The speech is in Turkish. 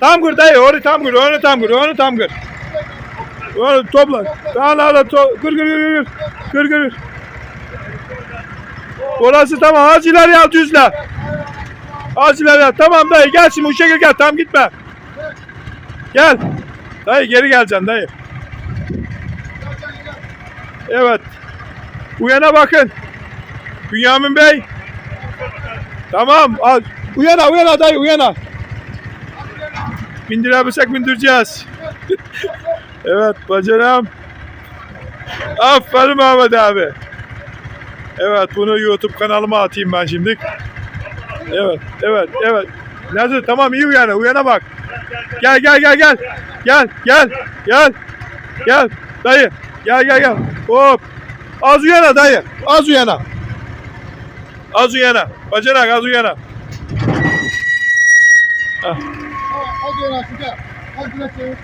Tam kır dayı, onu tam kır, onu tam kır, onu tam kır. Onu topla. Daha daha to kır kır kır kır. Kır kır. kır. Orası tamam, az ileri al düzle. Az ileri al. Tamam dayı, gel şimdi bu şekilde gel, tam gitme. Gel. Dayı geri geleceksin dayı. Evet. Uyana bakın. Bünyamin Bey. Tamam. Al. Uyana uyana dayı uyana. Bindirebilsek bindireceğiz. evet bacanam. Aferin Ahmet abi. Evet bunu YouTube kanalıma atayım ben şimdi. Evet evet evet. Nazır tamam iyi uyana uyana bak. Gel gel gel gel. Gel gel gel. Gel dayı. Gel gel gel. Hop. Az uyana dayı. Az uyana. Az uyana. Bacanak az uyana. Ah. Hadi yana sıcak. Hadi biraz çevir.